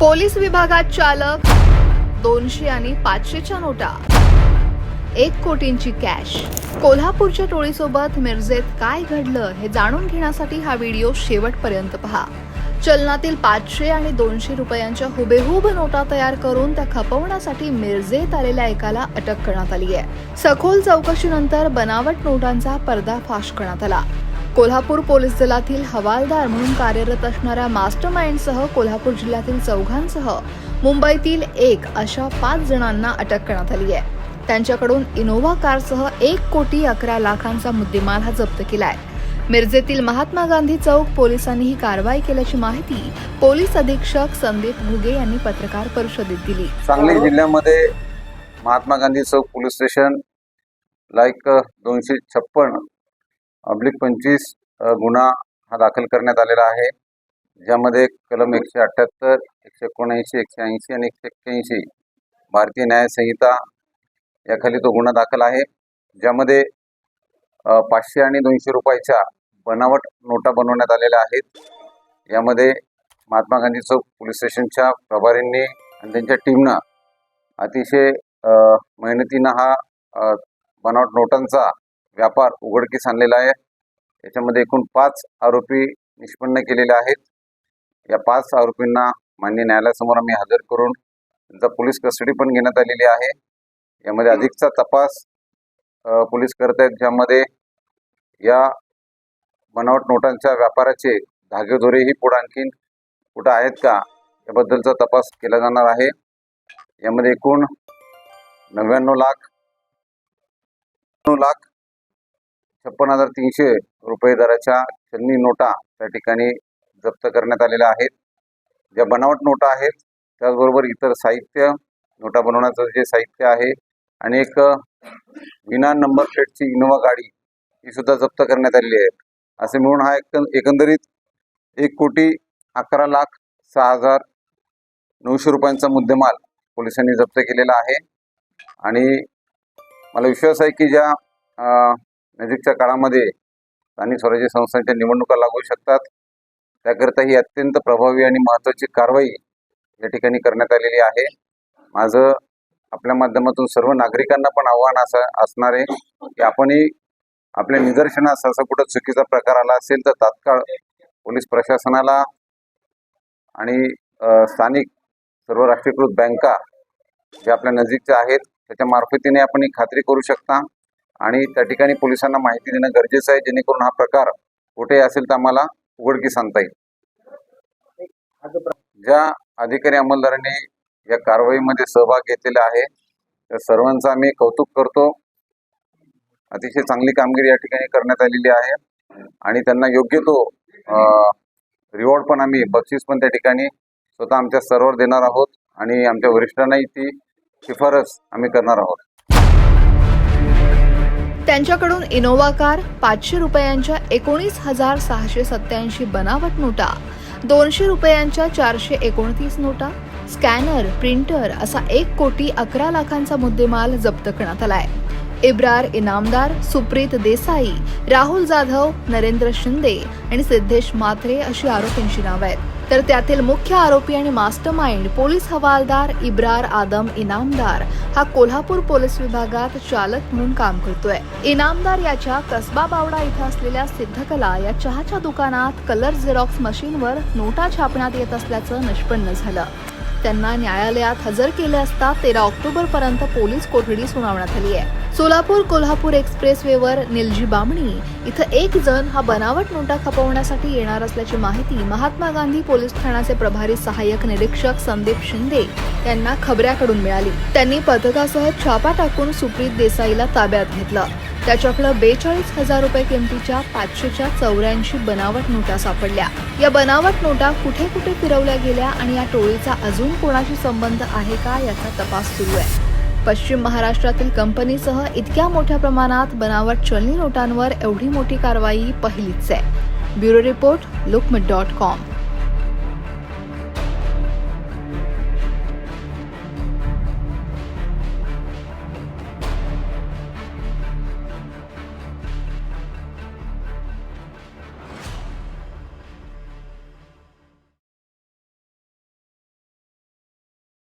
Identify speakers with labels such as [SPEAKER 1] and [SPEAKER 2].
[SPEAKER 1] Police विभागात चालक दोनशे आणि पाचशेच्या नोटा. एक कोटींची कॅश. कोल्हापूरच्या टोळीसोबत मिरजेत काय घडलं हे जाणून घेण्यासाठी हा व्हिडिओ शेवटपर्यंत पहा. चलनातील पाचशे आणि दोनशे रुपयांच्या हुबेहूब नोटा तयार करून त्या खपवण्यासाठी मिरजेत आलेल्या एकाला अटक करण्यात आली आहे सखोल चौकशीनंतर बनावट नोटांचा पर्दाफाश करण्यात आला. कोल्हापूर पोलीस दलातील हवालदार म्हणून कार्यरत असणाऱ्या मास्टर माइंडसह कोल्हापूर जिल्ह्यातील चौघांसह मुंबईतील एक अशा पाच जणांना अटक करण्यात आली आहे. त्यांच्याकडून इनोव्हा कारसह एक कोटी अकरा लाखांचा मुद्देमाल हा जप्त केलाय. मिरजेतील महात्मा गांधी चौक पोलिसांनी ही कारवाई केल्याची माहिती पोलीस अधीक्षक संदीप घुगे यांनी पत्रकार परिषदेत दिली.
[SPEAKER 2] सांगली जिल्ह्यामध्ये महात्मा गांधी चौक पोलीस स्टेशन लाईक दोनशे छप्पन अब्लिक पंचवीस गुन्हा हा दाखल करण्यात आलेला आहे. ज्यामध्ये कलम एकशे अठ्ठ्याहत्तर एकशे एकोणऐंशी एकशे ऐंशी आणि एकशे एक्क्याऐंशी भारतीय न्यायसंहिता याखाली तो गुन्हा दाखल आहे. ज्यामध्ये पाचशे आणि दोनशे रुपयाच्या बनावट नोटा बनवण्यात आलेल्या आहेत. यामध्ये महात्मा गांधी चौक पोलीस स्टेशनच्या प्रभारींनी आणि त्यांच्या टीमनं अतिशय मेहनतीनं हा बनावट नोटांचा व्यापार उघडकीस आणलेला आहे. याच्यामध्ये एकूण पाच आरोपी निष्पन्न केलेले आहेत. या पाच आरोपींना मान्य न्यायालयासमोर आम्ही हजर करून त्यांचा पोलीस कस्टडी पण घेण्यात आलेली आहे. यामध्ये अधिकचा तपास पोलीस करत आहेत ज्यामध्ये या बनावट नोटांच्या व्यापाराचे धागेदोरेही पुढे आणखीन कुठं आहेत का याबद्दलचा तपास केला जाणार आहे. यामध्ये एकूण नव्याण्णव लाख नऊ लाख छप्पन हजार तीनशे रुपये दराच्या छन्नी नोटा त्या ठिकाणी जप्त करण्यात आलेल्या आहेत. ज्या बनावट नोटा आहेत त्याचबरोबर इतर साहित्य नोटा बनवण्याचं जे साहित्य आहे आणि एक विना नंबर प्लेटची इनोवा गाडी ही सुद्धा जप्त करण्यात आलेली आहे. असे म्हणून हा एक एकंदरीत एक कोटी अकरा लाख सहा हजार नऊशे रुपयांचा मुद्देमाल पोलिसांनी जप्त केलेला आहे. आणि मला विश्वास आहे की ज्या नजीकच्या काळामध्ये स्थानिक स्वराज्य संस्थांच्या निवडणुका लागू शकतात. त्याकरिता ही अत्यंत प्रभावी आणि महत्त्वाची कारवाई या ठिकाणी करण्यात आलेली आहे. माझं आपल्या माध्यमातून सर्व नागरिकांना पण आव्हान असं असणार आहे की आपणही आपल्या निदर्शनास असा कुठं चुकीचा प्रकार आला असेल तर तात्काळ पोलीस प्रशासनाला आणि स्थानिक सर्व राष्ट्रीयकृत बँका ज्या आपल्या नजीकच्या आहेत त्याच्या मार्फतीने आपण ही खात्री करू शकता. आणि त्या ठिकाणी पोलिसांना माहिती देणं गरजेचं आहे जेणेकरून हा प्रकार कुठे असेल तर आम्हाला उघडकीस आणता येईल. ज्या अधिकारी अंमलदारांनी या कारवाईमध्ये सहभाग घेतलेला आहे त्या सर्वांचं आम्ही कौतुक करतो. अतिशय चांगली कामगिरी या ठिकाणी करण्यात आलेली आहे आणि त्यांना योग्य तो रिवॉर्ड पण आम्ही बक्षीस पण त्या ठिकाणी स्वतः आमच्या सर्वर देणार आहोत आणि आमच्या वरिष्ठांनाही ती शिफारस आम्ही करणार आहोत.
[SPEAKER 1] त्यांच्याकडून इनोव्हा कार पाचशे रुपयांच्या एकोणीस हजार सहाशे सत्याऐंशी बनावट नोटा दोनशे रुपयांच्या चारशे एकोणतीस नोटा स्कॅनर प्रिंटर असा एक कोटी अकरा लाखांचा मुद्देमाल जप्त करण्यात आलाय. इब्रार इनामदार सुप्रीत देसाई राहुल जाधव नरेंद्र शिंदे आणि सिद्धेश म्हात्रे अशी आरोपींची नावं आहेत. तर त्यातील मुख्य आरोपी आणि मास्टर माइंड पोलीस हवालदार इब्रार आदम इनामदार हा कोल्हापूर पोलीस विभागात चालक म्हणून काम करतोय. इनामदार याच्या कसबा बावडा इथं असलेल्या सिद्धकला या चहाच्या दुकानात कलर झेरॉक्स मशीनवर नोटा छापण्यात येत असल्याचं निष्पन्न झालं. त्यांना न्यायालयात हजर केले असता तेरा ऑक्टोबर पर्यंत पोलीस कोठडी सुनावण्यात आली आहे. सोलापूर कोल्हापूर एक्सप्रेस वेवर निलजी बामणी इथं एक जण हा बनावट नोटा खपवण्यासाठी येणार असल्याची माहिती महात्मा गांधी पोलीस ठाण्याचे प्रभारी सहाय्यक निरीक्षक संदीप शिंदे यांना खबऱ्याकडून मिळाली. त्यांनी पथकासह छापा टाकून सुप्रीत देसाईला ताब्यात घेतलं. त्याच्याकडं बेचाळीस हजार रुपये किमतीच्या पाचशेच्या चौऱ्याऐंशी बनावट नोटा सापडल्या. या बनावट नोटा कुठे कुठे फिरवल्या गेल्या आणि या टोळीचा अजून कोणाशी संबंध आहे का याचा तपास सुरू आहे. पश्चिम महाराष्ट्रातील कंपनीसह इतक्या मोठ्या प्रमाणात बनावट चलनी नोटांवर एवढी मोठी कारवाई पहिलीच आहे. Bureau report Lokmat dot com.